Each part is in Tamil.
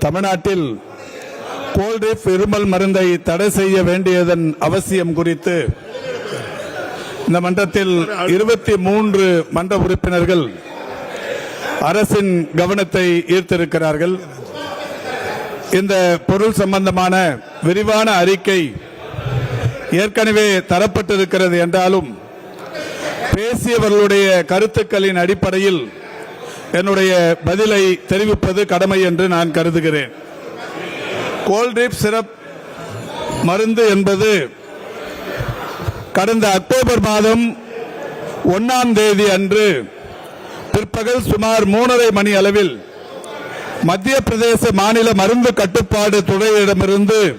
தமிழ்நாட்டில் கோல்டிப் இருமல் மருந்தை தடை செய்ய வேண்டியதன் அவசியம் குறித்து இந்த மன்றத்தில் இருபத்தி மூன்று மன்ற உறுப்பினர்கள் அரசின் கவனத்தை ஈர்த்திருக்கிறார்கள். இந்த பொருள் சம்பந்தமான விரிவான அறிக்கை ஏற்கனவே தரப்பட்டிருக்கிறது என்றாலும் பேசியவர்களுடைய கருத்துக்களின் அடிப்படையில் என்னுடைய பதிலை தெரிவிப்பது கடமை என்று நான் கருதுகிறேன். கோல்ட்ரிப் சிரப் மருந்து என்பது கடந்த அக்டோபர் மாதம் ஒன்னாம் தேதி அன்று பிற்பகல் சுமார் மூணரை மணி அளவில் மத்திய பிரதேச மாநில மருந்து கட்டுப்பாடு துறையிடமிருந்து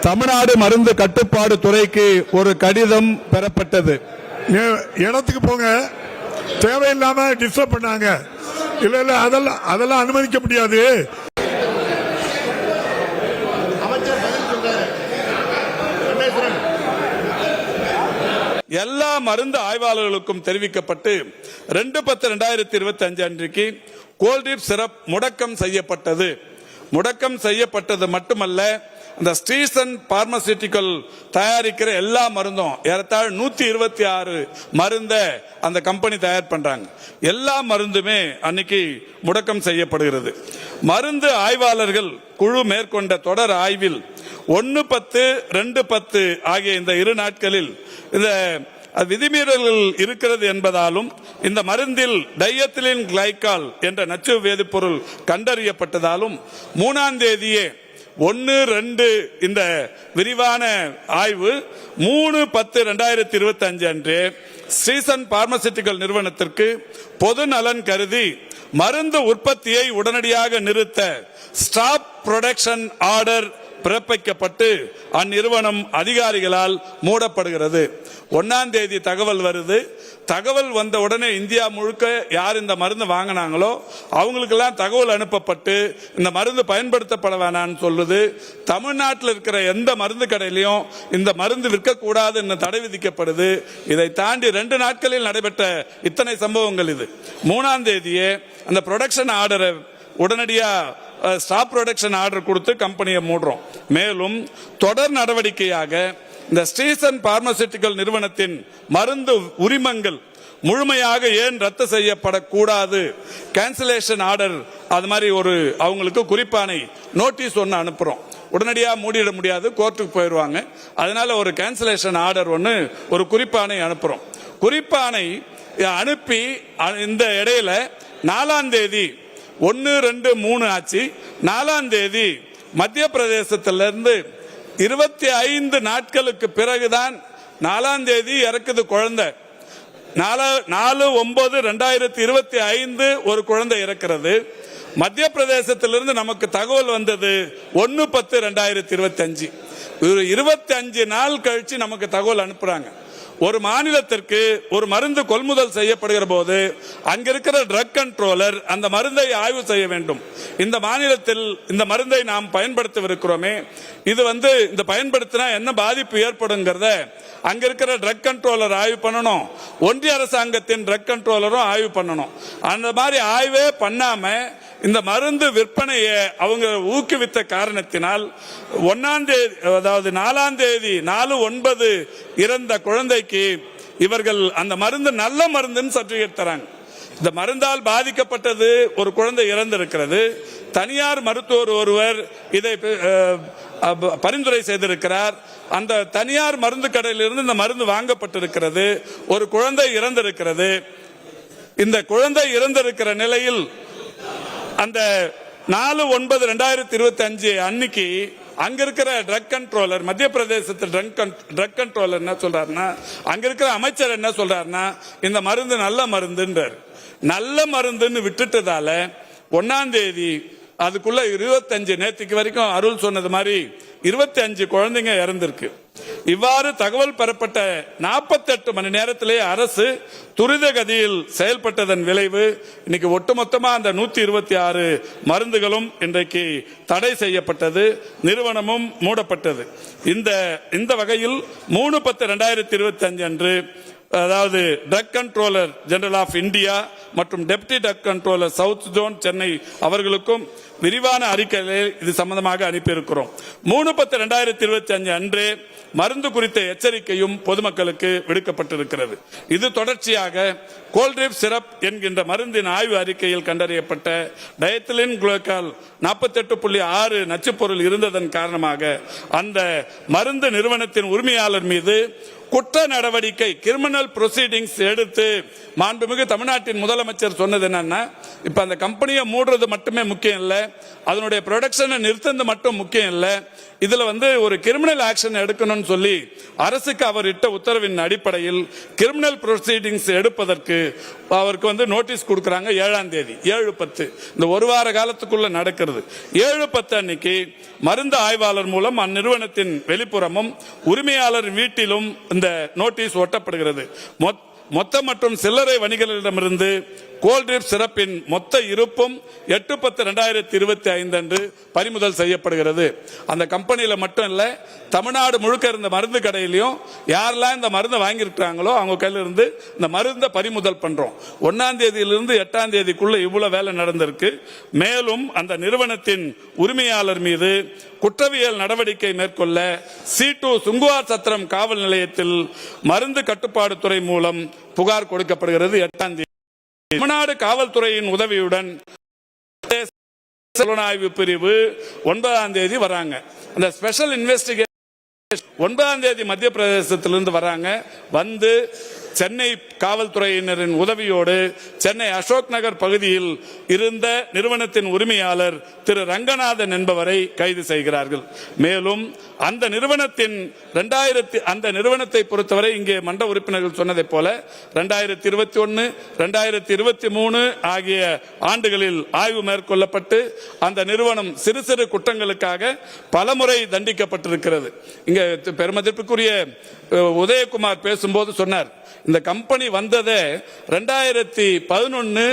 தமிழ்நாடு மருந்து கட்டுப்பாடு துறைக்கு ஒரு கடிதம் பெறப்பட்டது. ஏ- இடத்துக்கு போங்க. தேவையில்லாம டிஸ்டர்ப் பண்ணாங்க. இல்ல இல்ல அதெல்லாம் அதெல்லாம் அனுமதிக்க முடியாது. எல்லா மருந்து ஆய்வாளர்களுக்கும் தெரிவிக்கப்பட்டு ரெண்டு பத்து ரெண்டாயிரத்தி இருபத்தி அஞ்சு அன்றைக்கு கோல்டிப் சிரப் முடக்கம் செய்யப்பட்டது. முடக்கம் செய்யப்பட்டது மட்டுமல்ல அந்த ஸ்டீசன் பார்மசிட்டிக்கல் தயாரிக்கிற எல்லா மருந்தும் ஏறத்தாழ் நூத்தி இருபத்தி ஆறு மருந்த அந்த கம்பெனி தயார் பண்றாங்க. எல்லா மருந்துமே அன்னைக்கு முடக்கம் செய்யப்படுகிறது. மருந்து ஆய்வாளர்கள் குழு மேற்கொண்ட தொடர் ஆய்வில் ஒன்னு பத்து ரெண்டு பத்து ஆகிய இந்த இரு நாட்களில் இந்த விதிமீறல்கள் இருக்கிறது என்பதாலும் இந்த மருந்தில் டையத்திலின் கிளைக்கால் என்ற நச்சு வேதிப்பொருள் கண்டறியப்பட்டதாலும் மூணாம் தேதியே ஒன்று ரெண்டு இந்த விரிவான ஆய்வு மூணு பத்து ரெண்டாயிரத்தி இருபத்தி அஞ்சு அன்று ஸ்ரீசன் பார்மசிட்டிக்கல் நிறுவனத்திற்கு பொது நலன் கருதி மருந்து உற்பத்தியை உடனடியாக நிறுத்த ஸ்டாப் ப்ரொடக்ஷன் ஆர்டர் பிறப்பிக்கப்பட்டு அந்நிறுவனம் அதிகாரிகளால் மூடப்படுகிறது. ஒன்னாம் தேதி தகவல் வருது. தகவல் வந்த உடனே இந்தியா முழுக்க யார் இந்த மருந்து வாங்கினாங்களோ அவங்களுக்கெல்லாம் தகவல் அனுப்பப்பட்டு இந்த மருந்து பயன்படுத்தப்பட வேணாம்னு சொல்லுது. தமிழ்நாட்டில் இருக்கிற எந்த மருந்து கடையிலையும் இந்த மருந்து விற்கக்கூடாதுன்னு தடை விதிக்கப்படுது. இதை தாண்டி ரெண்டு நாட்களில் நடைபெற்ற இத்தனை சம்பவங்கள் இது. மூணாம் தேதியே அந்த ப்ரொடக்ஷன் ஆர்டரை உடனடியாக ஸ்டாப் ப்ரொடக்ஷன் ஆர்டர் கொடுத்து கம்பெனியை மூடுறோம். மேலும் தொடர் நடவடிக்கையாக இந்த ஸ்டீசன் பார்மசூட்டிக்கல் நிறுவனத்தின் மருந்து உரிமங்கள் முழுமையாக ஏன் ரத்து செய்யப்படக்கூடாது? கேன்சலேஷன் ஆர்டர் அது மாதிரி ஒரு அவங்களுக்கு குறிப்பானை நோட்டீஸ் ஒன்று அனுப்புறோம். உடனடியாக மூடிட முடியாது கோர்ட்டுக்கு போயிடுவாங்க அதனால ஒரு கேன்சலேஷன் ஆர்டர் ஒன்று ஒரு குறிப்பானை அனுப்புறோம். குறிப்பானை அனுப்பி அ- இந்த இடையில நாலாம் தேதி ஒன்று ரெண்டு மூணு ஆச்சு. நாலாம் தேதி மத்திய பிரதேசத்திலிருந்து இருபத்தி ஐந்து நாட்களுக்கு பிறகுதான் நாலாம் தேதி இறக்குது குழந்தை. நாலு- நாலு ஒன்பது ரெண்டாயிரத்தி இருபத்தி ஐந்து ஒரு குழந்தை இறக்கிறது. மத்திய பிரதேசத்திலிருந்து நமக்கு தகவல் வந்தது ஒன்னு பத்து ரெண்டாயிரத்தி இருபத்தி அஞ்சு. இருபத்தி அஞ்சு நாள் கழிச்சு நமக்கு தகவல் அனுப்புறாங்க. ஒரு மாநிலத்திற்கு ஒரு மருந்து கொள்முதல் செய்யப்படுகிற போது அங்க இருக்கிற ட்ரக் கண்ட்ரோலர் அந்த மருந்தை ஆய்வு செய்ய வேண்டும். இந்த மாநிலத்தில் இந்த மருந்தை நாம் பயன்படுத்தவிருக்கிறோமே. இது வந்து இந்த பயன்படுத்தினா என்ன பாதிப்பு ஏற்படுங்கிறத அங்க இருக்கிற ட்ரக் கண்ட்ரோலர் ஆய்வு பண்ணணும். ஒன்றிய அரசாங்கத்தின் ட்ரக் கண்ட்ரோலரும் ஆய்வு பண்ணணும். அந்த மாதிரி ஆய்வே பண்ணாம இந்த மருந்து விற்பனையை அவங்க ஊக்குவித்த காரணத்தினால் ஒன்னாம் தேதி அதாவது நாலாம் தேதி நாலு ஒன்பது இறந்த குழந்தைக்கு இவர்கள் அந்த மருந்து நல்ல மருந்துன்னு சர்டிபிகேட் தராங்க. இந்த மருந்தால் பாதிக்கப்பட்டது ஒரு குழந்தை இறந்திருக்கிறது. தனியார் மருத்துவர் ஒருவர் இதை பரிந்துரை செய்திருக்கிறார். அந்த தனியார் மருந்து கடையிலிருந்து இந்த மருந்து வாங்கப்பட்டிருக்கிறது. ஒரு குழந்தை இறந்திருக்கிறது. இந்த குழந்தை இறந்திருக்கிற நிலையில் அந்த நாலு ஒன்பது ரெண்டாயிரத்தி இருபத்தி அஞ்சு அன்னைக்கு அங்க இருக்கிற ட்ரக் கண்ட்ரோலர் மத்திய பிரதேசத்தில் ட்ரக் கண்ட்ரோலர் என்ன சொல்றாருன்னா அங்க இருக்கிற அமைச்சர் என்ன சொல்றாருன்னா இந்த மருந்து நல்ல மருந்துன்றார். நல்ல மருந்துன்னு விட்டுட்டதால ஒன்னாம் தேதி அதுக்குள்ள இருபத்தஞ்சு நேற்றுக்கு வரைக்கும் அருள் சொன்னது மாதிரி இருபத்தி அஞ்சு குழந்தைங்க இறந்திருக்கு. இவ்வாறு தகவல் பெறப்பட்ட 48 மணி நேரத்திலே அரசு துரித கதியில் செயல்பட்டதன் விளைவு இன்னைக்கு ஒட்டுமொத்தமாக அந்த நூத்தி இருபத்தி ஆறு மருந்துகளும் இன்றைக்கு தடை செய்யப்பட்டது நிறுவனமும் மூடப்பட்டது. இந்த இந்த வகையில் மூணு பத்து ரெண்டாயிரத்தி இருபத்தி அஞ்சு அன்று அதாவது drug controller general of India மற்றும் deputy drug controller south zone Chennai அவர்களுக்கும் விரிவான அறிக்கையில் இது சம்பந்தமாக அனுப்பியிருக்கிறோம். மூணு பத்து ரெண்டாயிரத்தி இருபத்தி அஞ்சு அன்று மருந்து குறித்த எச்சரிக்கையும் பொதுமக்களுக்கு விடுக்கப்பட்டிருக்கிறது. இது தொடர்ச்சியாக கோல்ட்ரிப் சிரப் என்கின்ற மருந்தின் ஆய்வு அறிக்கையில் கண்டறியப்பட்ட டயத்திலின் குளோக்கால் நாற்பத்தெட்டு புள்ளி ஆறு நச்சுப்பொருள் இருந்ததன் காரணமாக அந்த மருந்து நிறுவனத்தின் உரிமையாளர் மீது குற்ற நடவடிக்கை கிரிமினல் ப்ரொசீடிங்ஸ் எடுத்து மாண்புமிகு தமிழ்நாட்டின் முதலமைச்சர் சொன்னது என்னன்னா இப்ப அந்த கம்பெனியை மூடுறது மட்டுமே முக்கியம் இல்லை அதனுடைய ப்ரொடக்ஷனை நிறுத்தது மட்டும் முக்கியம் இல்லை இதுல வந்து ஒரு கிரிமினல் ஆக்ஷன் எடுக்கணும்னு சொல்லி அரசுக்கு அவர் இட்ட உத்தரவின் அடிப்படையில் கிரிமினல் ப்ரொசீடிங்ஸ் எடுப்பதற்கு அவருக்கு வந்து நோட்டீஸ் கொடுக்கறாங்க ஏழாம் தேதி ஏழு பத்து. இந்த ஒரு வார காலத்துக்குள்ள நடக்கிறது. ஏழு பத்து அன்னைக்கு மருந்து ஆய்வாளர் மூலம் அந்நிறுவனத்தின் வெளிப்புறமும் உரிமையாளர் வீட்டிலும் இந்த நோட்டீஸ் ஒட்டப்படுகிறது. மொத்த மற்றும் சில்லறை வணிகர்களிடமிருந்து கோல்ட்ரிப் சிறப்பின் மொத்த இருப்பும் எட்டு பத்து ரெண்டாயிரத்தி இருபத்தி ஐந்து அன்று பறிமுதல் செய்யப்படுகிறது. அந்த கம்பெனியில மட்டும் இல்ல தமிழ்நாடு முழுக்க இருந்த மருந்து கடையிலையும் யாரெல்லாம் இந்த மருந்தை வாங்கியிருக்காங்களோ அவங்க கையில் இருந்து இந்த மருந்தை பறிமுதல் பண்றோம். ஒன்னாம் தேதியிலிருந்து எட்டாம் தேதிக்குள்ள இவ்வளவு வேலை நடந்திருக்கு. மேலும் அந்த நிறுவனத்தின் உரிமையாளர் மீது குற்றவியல் நடவடிக்கை மேற்கொள்ள சீட்டு சுங்குவார் சத்திரம் காவல் நிலையத்தில் மருந்து கட்டுப்பாடு துறை மூலம் புகார் கொடுக்கப்படுகிறது எட்டாம் தேதி. தமிழ்நாடு காவல்துறையின் உதவியுடன் புலனாய்வு பிரிவு ஒன்பதாம் தேதி வராங்க. அந்த ஸ்பெஷல் இன்வெஸ்டிகேஷன் ஒன்பதாம் தேதி மத்திய பிரதேசத்திலிருந்து வராங்க. வந்து சென்னை காவல்துறையினரின் உதவியோடு சென்னை அசோக் நகர் பகுதியில் இருந்த நிறுவனத்தின் உரிமையாளர் திரு ரங்கநாதன் என்பவரை கைது செய்கிறார்கள். மேலும் அந்த நிறுவனத்தின் ரெண்டாயிரத்தி அந்த நிறுவனத்தை பொறுத்தவரை இங்கே மண்ட உறுப்பினர்கள் சொன்னதைப் போல ரெண்டாயிரத்தி இருபத்தி ஒன்று ரெண்டாயிரத்தி இருபத்தி மூணு ஆகிய ஆண்டுகளில் ஆய்வு மேற்கொள்ளப்பட்டு அந்த நிறுவனம் சிறு சிறு குற்றங்களுக்காக பலமுறை தண்டிக்கப்பட்டிருக்கிறது. இங்கே பெருமதிப்புக்குரிய உதயகுமார் பேசும்போது சொன்னார் இந்த கம்பெனி வந்ததே ரெண்டாயிரத்தி பதினொன்னு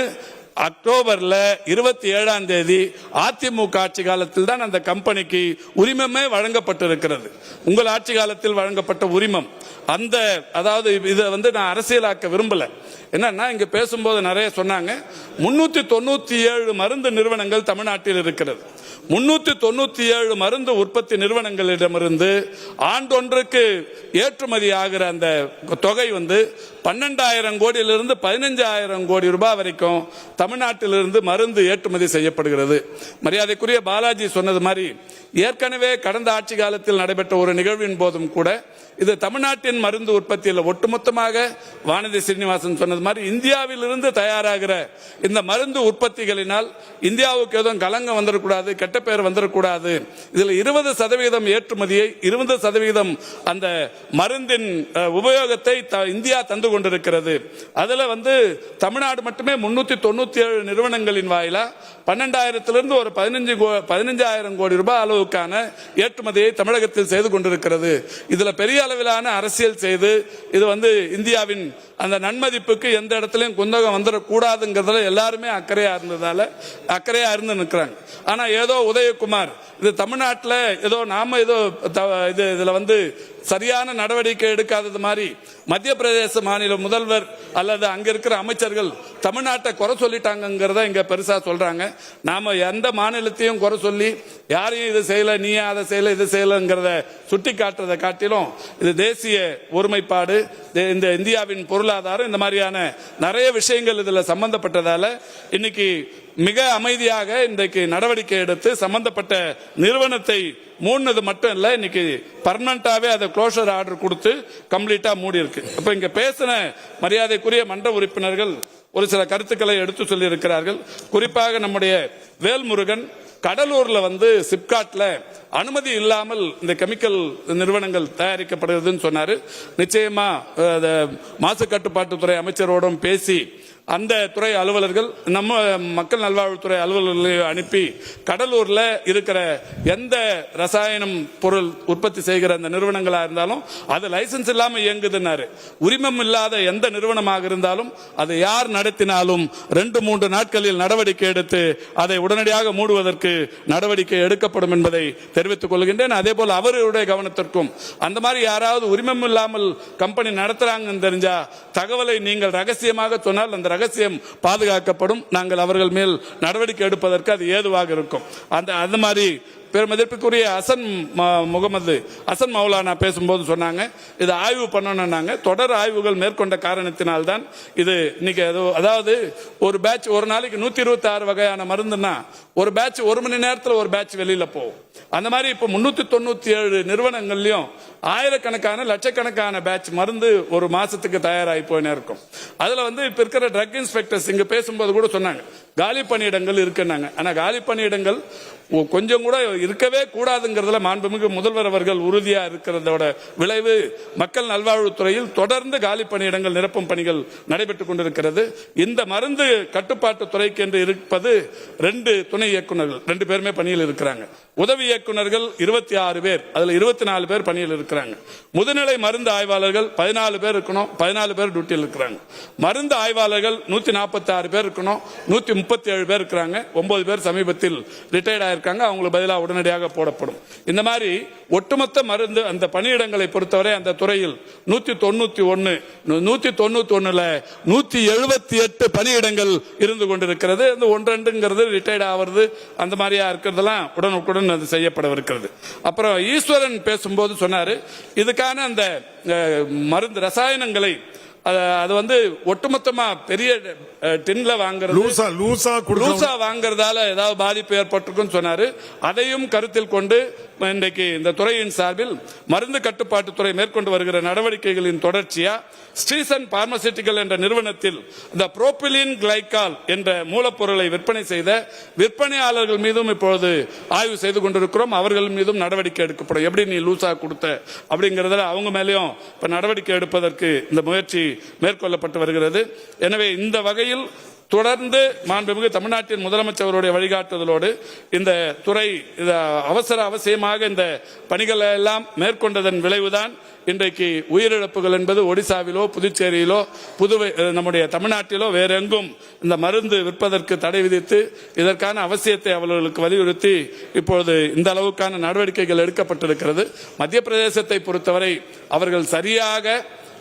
அக்டோபர்ல இருபத்தி ஏழாம் தேதி அதிமுக ஆட்சி காலத்தில் தான் அந்த கம்பெனிக்கு உரிமமே வழங்கப்பட்டிருக்கிறது. உங்கள் ஆட்சி காலத்தில் வழங்கப்பட்ட உரிமம். அந்த அதாவது இதை வந்து நான் அரசியலாக்க விரும்பல. என்னன்னா இங்க பேசும்போது நிறைய சொன்னாங்க. முன்னூத்தி தொண்ணூத்தி ஏழு மருந்து நிறுவனங்கள் தமிழ்நாட்டில் இருக்கிறது. முன்னூத்தி தொண்ணூத்தி ஏழு மருந்து உற்பத்தி நிறுவனங்களிடமிருந்து ஆண்டொன்றுக்கு ஏற்றுமதி ஆகிற அந்த தொகை வந்து பன்னெண்டாயிரம் கோடியிலிருந்து பதினஞ்சாயிரம் கோடி ரூபாய் வரைக்கும் தமிழ்நாட்டிலிருந்து மருந்து ஏற்றுமதி செய்யப்படுகிறது. மரியாதைக்குரிய பாலாஜி சொன்னது மாதிரி ஏற்கனவே கடந்த ஆட்சி காலத்தில் நடைபெற்ற ஒரு நிகழ்வின் போதும் கூட இது தமிழ்நாட்டின் மருந்து உற்பத்தியில் ஒட்டுமொத்தமாக வானதி சீனிவாசன் சொன்னது மாதிரி இந்தியாவிலிருந்து தயாராகிற இந்த மருந்து உற்பத்திகளினால் இந்தியாவுக்கு எதுவும் கலங்கம் வந்துடக்கூடாது கெட்ட பேர் வந்துடக்கூடாது இதில் இருபது சதவீதம் ஏற்றுமதியை இருபது சதவீதம் அந்த மருந்தின் உபயோகத்தை த- இந்தியா தந்து கொண்டிருக்கிறது. அதில் வந்து தமிழ்நாடு மட்டுமே முன்னூத்தி தொண்ணூத்தி ஏழு நிறுவனங்களின் வாயிலா பன்னெண்டாயிரத்திலிருந்து ஒரு பதினஞ்சு கோ- பதினஞ்சாயிரம் கோடி ரூபாய் அளவு அளவுக்கான ஏற்றுமதியை தமிழகத்தில் செய்து கொண்டிருக்கிறது. இதுல பெரிய அளவிலான அரசியல் செய்து இது வந்து இந்தியாவின் அந்த நன்மதிப்புக்கு எந்த இடத்துலயும் குந்தகம் வந்துடக்கூடாதுங்கிறதுல எல்லாருமே அக்கறையா இருந்ததால அக்கறையா இருந்து நிற்கிறாங்க ஆனா ஏதோ உதயகுமார் இது தமிழ்நாட்டில் ஏதோ நாம ஏதோ இது இதுல வந்து சரியான நடவடிக்கை எடுக்காதது மாதிரி மத்திய பிரதேச மாநில முதல்வர் அல்லது அங்க இருக்கிற அமைச்சர்கள் தமிழ்நாட்டை குறை சொல்லிட்டாங்கிறத இங்க பெருசா சொல்றாங்க. நாம எந்த மாநிலத்தையும் குறை சொல்லி யாரையும் இது செய்யல நீ அதை செய்யல இது செய்யலங்கிறத சுட்டி காட்டுறதை காட்டிலும் இது தேசிய ஒருமைப்பாடு தே- இந்த இந்தியாவின் பொருளாதாரம் இந்த மாதிரியான நிறைய விஷயங்கள் இதுல சம்பந்தப்பட்டதால இன்னைக்கு மிக அமைதியாக இன்றைக்கு நடவடிக்கை எடுத்து சம்பந்தப்பட்ட நிறுவனத்தை மூடினது மட்டும் இல்ல இன்னைக்கு பர்மனண்டாவே அதை க்ளோஷர் ஆர்டர் கொடுத்து கம்ப்ளீட்டா மூடி இருக்கு இப்ப இங்க பேசின மரியாதைக்குரிய மன்ற உறுப்பினர்கள் ஒரு சில கருத்துக்களை எடுத்து சொல்லியிருக்கிறார்கள். குறிப்பாக நம்முடைய வேல்முருகன் கடலூர்ல வந்து சிப்காட்ல அனுமதி இல்லாமல் இந்த கெமிக்கல் நிறுவனங்கள் தயாரிக்கப்படுகிறதுன்னு சொன்னாரு. நிச்சயமா மாசு கட்டுப்பாட்டுத்துறை அமைச்சரோடும் பேசி அந்த துறை அலுவலர்கள் நம்ம மக்கள் நல்வாழ்வுத்துறை அலுவலர்களை அனுப்பி கடலூர்ல இருக்கிற எந்த ரசாயனம் பொருள் உற்பத்தி செய்கிற அந்த நிறுவனங்களா இருந்தாலும் அது லைசன்ஸ் இல்லாம இயங்குதுன்னாரு. உரிமம் இல்லாத எந்த நிறுவனமாக இருந்தாலும் அதை யார் நடத்தினாலும் ரெண்டு மூன்று நாட்களில் நடவடிக்கை எடுத்து அதை உடனடியாக மூடுவதற்கு நடவடிக்கை எடுக்கப்படும் என்பதை தெரிவித்துக் கொள்கின்றேன். அதே போல் அவருடைய கவனத்திற்கும் அந்த மாதிரி யாராவது உரிமம் இல்லாமல் கம்பெனி நடத்துறாங்கன்னு தெரிஞ்சா தகவலை நீங்கள் ரகசியமாக சொன்னால் அந்த ரகசியம் பாதுகாக்கப்படும். நாங்கள் அவர்கள் மேல் நடவடிக்கை எடுப்பதற்கு அது ஏதுவாக இருக்கும். அந்த அந்த மாதிரி பெருமதிப்புக்குரிய அசன் ம- முகமது அசன் மௌலானா பேசும்போது சொன்னாங்க இது ஆய்வு பண்ணணும்னாங்க. தொடர் ஆய்வுகள் மேற்கொண்ட காரணத்தினால்தான் இது இன்னைக்கு அது அதாவது ஒரு பேட்ச் ஒரு நாளைக்கு நூத்தி இருபத்தி ஆறு வகையான மருந்துன்னா ஒரு பேட்ச் ஒரு மணி நேரத்தில் ஒரு பேட்ச் வெளியில போகும். அந்த மாதிரி இப்ப முன்னூத்தி தொண்ணூத்தி ஏழு நிறுவனங்கள்லயும் ஆயிரக்கணக்கான லட்சக்கணக்கான பேட்ச் மருந்து ஒரு மாசத்துக்கு தயாராகி போயினே இருக்கும். அதுல வந்து இப்ப இருக்கிற ட்ரக் இன்ஸ்பெக்டர்ஸ் இங்க பேசும்போது கூட சொன்னாங்க காலி பணியிடங்கள் இருக்குன்னாங்க. ஆனா காலி பணியிடங்கள் கொஞ்சம் கூட இருக்கவே கூடாதுங்கிறதுல மாண்புமிகு முதல்வர் அவர்கள் உறுதியா இருக்கிறதோட விளைவு மக்கள் நல்வாழ்வுத்துறையில் தொடர்ந்து காலி பணியிடங்கள் நிரப்பும் பணிகள் நடைபெற்றுக் கொண்டிருக்கிறது. இந்த மருந்து கட்டுப்பாட்டு துறைக்கு என்று இருப்பது ரெண்டு துணை இயக்குநர்கள் ரெண்டு பேருமே பணியில் இருக்கிறாங்க. உதவி இயக்குநர்கள் இருபத்தி ஆறு பேர். அதில் இருபத்தி நாலு பேர் பணியில் இருக்கிறாங்க. முதுநிலை மருந்து ஆய்வாளர்கள் பதினாலு பேர் இருக்கணும் பதினாலு பேர் டியூட்டியில் இருக்கிறாங்க. மருந்து ஆய்வாளர்கள் நூற்றி நாற்பத்தி ஆறு பேர் இருக்கணும் நூற்றி முப்பத்தி ஏழு பேர் இருக்கிறாங்க. ஒன்பது பேர் சமீபத்தில் ரிட்டையர்ட் ஆயிருக்காங்க. அவங்களுக்கு பதிலாக உடனடியாக போடப்படும். இந்த மாதிரி ஒட்டுமொத்த மருந்து அந்த பணியிடங்களை பொறுத்தவரை அந்த துறையில் நூற்றி தொண்ணூற்றி ஒன்று நூற்றி தொண்ணூற்றி ஒன்றில் நூற்றி எழுபத்தி எட்டு பணியிடங்கள் இருந்து கொண்டிருக்கிறது. இந்த ஒன்றெண்டுங்கிறது ரிட்டையர்ட் ஆகிறது அந்த மாதிரியா இருக்கிறதெல்லாம் உடனுக்குடன் அது செய்யப்படவிருக்கிறது. அப்புறம் ஈஸ்வரன் பேசும்போது சொன்னாரு இதுக்கான அந்த மருந்து ரசாயனங்களை அத- வந்து ஒட்டுமொத்தமா பெரிய டின்ல வாங்குறது லூசா லூசா லூசா வாங்குறதால ஏதாவது பாதிப்பு ஏற்பட்டிருக்குன்னு சொன்னாரு. அதையும் கருத்தில் கொண்டு இன்றைக்கு இந்த துறையின் சார்பில் மருந்து கட்டுப்பாட்டு துறை மேற்கொண்டு வருகிற நடவடிக்கைகளின் தொடர்ச்சியா ஸ்ரீசன் பார்மசிட்டிக்கல் என்ற நிறுவனத்தில் இந்த புரோபிலின் கிளைகால் என்ற மூலப்பொருளை விற்பனை செய்த விற்பனையாளர்கள் மீதும் இப்பொழுது ஆய்வு செய்து கொண்டிருக்கிறோம். அவர்கள் மீதும் நடவடிக்கை எடுக்கப்படும். எப்படி நீ லூசா கொடுத்த அப்படிங்கறதுல அவங்க மேலேயும் இப்ப நடவடிக்கை எடுப்பதற்கு இந்த முயற்சி மேற்கொள்ளப்பட்டு வருகிறது. எனவே இந்த வகையில் தொடர்ந்து மாண்புமிகு தமிழ்நாட்டின் முதலமைச்சருடைய வழிகாட்டுதலோடு இந்த துறை அவசர அவசியமாக இந்த பணிகளை எல்லாம் மேற்கொண்டதன் விளைவுதான் இன்றைக்கு உயிரிழப்புகள் என்பது ஒடிசாவிலோ புதுச்சேரியிலோ புதுவை நம்முடைய தமிழ்நாட்டிலோ வேறெங்கும் இந்த மருந்து விற்பதற்கு தடை விதித்து இதற்கான அவசியத்தை அவர்களுக்கு வலியுறுத்தி இப்பொழுது இந்த அளவுக்கான நடவடிக்கைகள் எடுக்கப்பட்டிருக்கிறது. மத்திய பிரதேசத்தை பொறுத்தவரை அவர்கள் சரியாக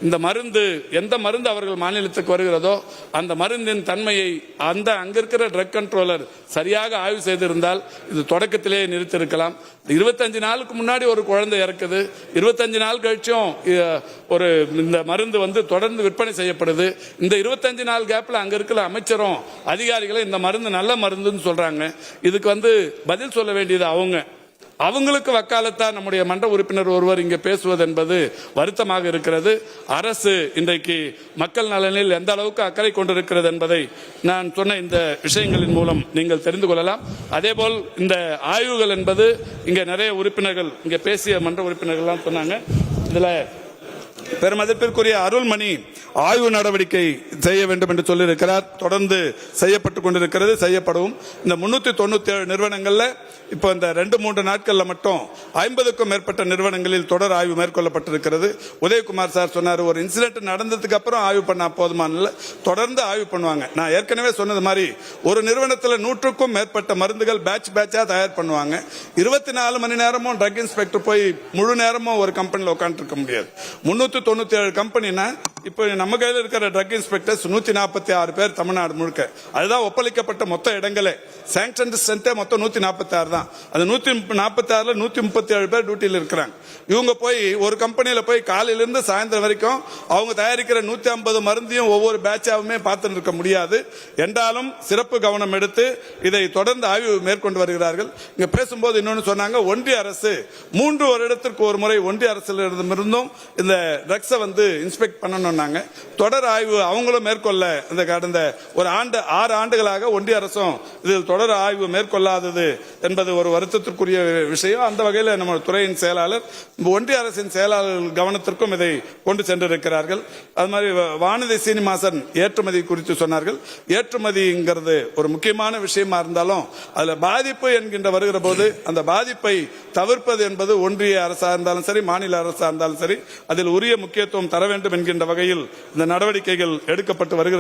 இந்த மருந்து எந்த மருந்து அவர்கள் மாநிலத்துக்கு வருகிறதோ அந்த மருந்தின் தன்மையை அந்த அங்க இருக்கிற ட்ரக் கண்ட்ரோலர் சரியாக ஆய்வு செய்திருந்தால் இது தொடக்கத்திலேயே நிறுத்திருக்கலாம் இருபத்தஞ்சு நாளுக்கு முன்னாடி ஒரு குழந்தை இறக்குது. இருபத்தஞ்சு நாள் கழிச்சும் ஒரு இந்த மருந்து வந்து தொடர்ந்து விற்பனை செய்யப்படுது. இந்த இருபத்தஞ்சு நாள் கேப்ல அங்க இருக்கிற அமைச்சரும் அதிகாரிகளும் இந்த மருந்து நல்ல மருந்துன்னு சொல்றாங்க. இதுக்கு வந்து பதில் சொல்ல வேண்டியது அவங்க. அவங்களுக்கு வக்காலத்தா நம்முடைய மன்ற உறுப்பினர் ஒருவர் இங்கே பேசுவது என்பது வருத்தமாக இருக்கிறது. அரசு இன்றைக்கு மக்கள் நலனில் எந்த அளவுக்கு அக்கறை கொண்டிருக்கிறது என்பதை நான் சொன்ன இந்த விஷயங்களின் மூலம் நீங்கள் தெரிந்து கொள்ளலாம். அதேபோல் இந்த ஆய்வுகள் என்பது இங்கே நிறைய உறுப்பினர்கள் இங்கே பேசிய மன்ற உறுப்பினர்கள்லாம் சொன்னாங்க. இதில் பெருமதிப்பிற்குரிய அருள்மணி ஆய்வு நடவடிக்கை செய்ய வேண்டும் என்று சொல்லியிருக்கிறார். தொடர்ந்து செய்யப்பட்டுக் கொண்டிருக்கிறது செய்யப்படும். இந்த முன்னூத்தி தொண்ணூத்தி ஏழு நிறுவனங்கள்ல இப்போ இந்த ரெண்டு மூன்று நாட்கள்ல மட்டும் ஐம்பதுக்கும் மேற்பட்ட நிறுவனங்களில் தொடர் ஆய்வு மேற்கொள்ளப்பட்டிருக்கிறது. உதயகுமார் சார் சொன்னார் ஒரு இன்சிடென்ட் நடந்ததுக்கு அப்புறம் ஆய்வு பண்ணா போதுமான தொடர்ந்து ஆய்வு பண்ணுவாங்க. நான் ஏற்கனவே சொன்னது மாதிரி ஒரு நிறுவனத்தில் நூற்றுக்கும் மேற்பட்ட மருந்துகள் பேட்ச் பேட்சா தயார் பண்ணுவாங்க. இருபத்தி நாலு மணி நேரமும் ட்ரக் இன்ஸ்பெக்டர் போய் முழு நேரமும் ஒரு கம்பெனியில் உட்காந்துருக்க முடியாது. முன்னூத்தி தொண்ணூற்றி ஏழு கம்பெனினா இப்போ நம்ம கையில் இருக்கிற ட்ரக் இன்ஸ்பெக்டர்ஸ் நூற்றி நாற்பத்தி ஆறு பேர் தமிழ்நாடு முழுக்க. அதுதான் ஒப்பளிக்கப்பட்ட மொத்த இடங்களே. சேங்ஷன் ஸ்ட்ரென்த்தே மொத்தம் நூற்றி நாற்பத்தி ஆறு தான். அந்த நூற்றி நாற்பத்தி ஆறில் நூற்றி முப்பத்தி ஏழு பேர் டியூட்டியில் இருக்கிறாங்க. இவங்க போய் ஒரு கம்பெனியில் போய் காலையிலேருந்து சாயந்தரம் வரைக்கும் அவங்க தயாரிக்கிற நூற்றி ஐம்பது மருந்தையும் ஒவ்வொரு பேட்சாகவுமே பார்த்துட்டு இருக்க முடியாது. என்றாலும் சிறப்பு கவனம் எடுத்து இதை தொடர்ந்து ஆய்வு மேற்கொண்டு வருகிறார்கள். இங்கே பேசும்போது இன்னொன்று சொன்னாங்க ஒன்றிய அரசு மூன்று வருடத்திற்கு ஒரு முறை ஒன்றிய அரசிலிருந்தும் இந்த ட்ரக்ஸை வந்து இன்ஸ்பெக்ட் பண்ணணும்னாங்க. தொடர் ஆய்வு அவங்களும் மேற்கொள்ள இந்த கடந்த ஒரு ஆண்டு ஆறு ஆண்டுகளாக ஒன்றிய அரசும் இதில் தொடர் ஆய்வு மேற்கொள்ளாதது என்பது ஒரு வருத்தத்திற்குரிய விஷயம். அந்த வகையில் நம்ம துறையின் செயலாளர் ஒன்றிய அரசின் செயலாளர் கவனத்திற்கும் இதை கொண்டு சென்றிருக்கிறார்கள். அது மாதிரி வ- வானதி சீனிவாசன் ஏற்றுமதி குறித்து சொன்னார்கள். ஏற்றுமதிங்கிறது ஒரு முக்கியமான விஷயமா இருந்தாலும் அதில் பாதிப்பு என்கின்ற வருகிற போது அந்த பாதிப்பை தவிர்ப்பது என்பது ஒன்றிய அரசாக இருந்தாலும் சரி மாநில அரசாக இருந்தாலும் சரி அதில் உரிய முக்கியத்துவம் தர வேண்டும் என்கின்ற வகையில் இந்த நடவடிக்கைகள் எடுக்கப்பட்டு வருகிறது.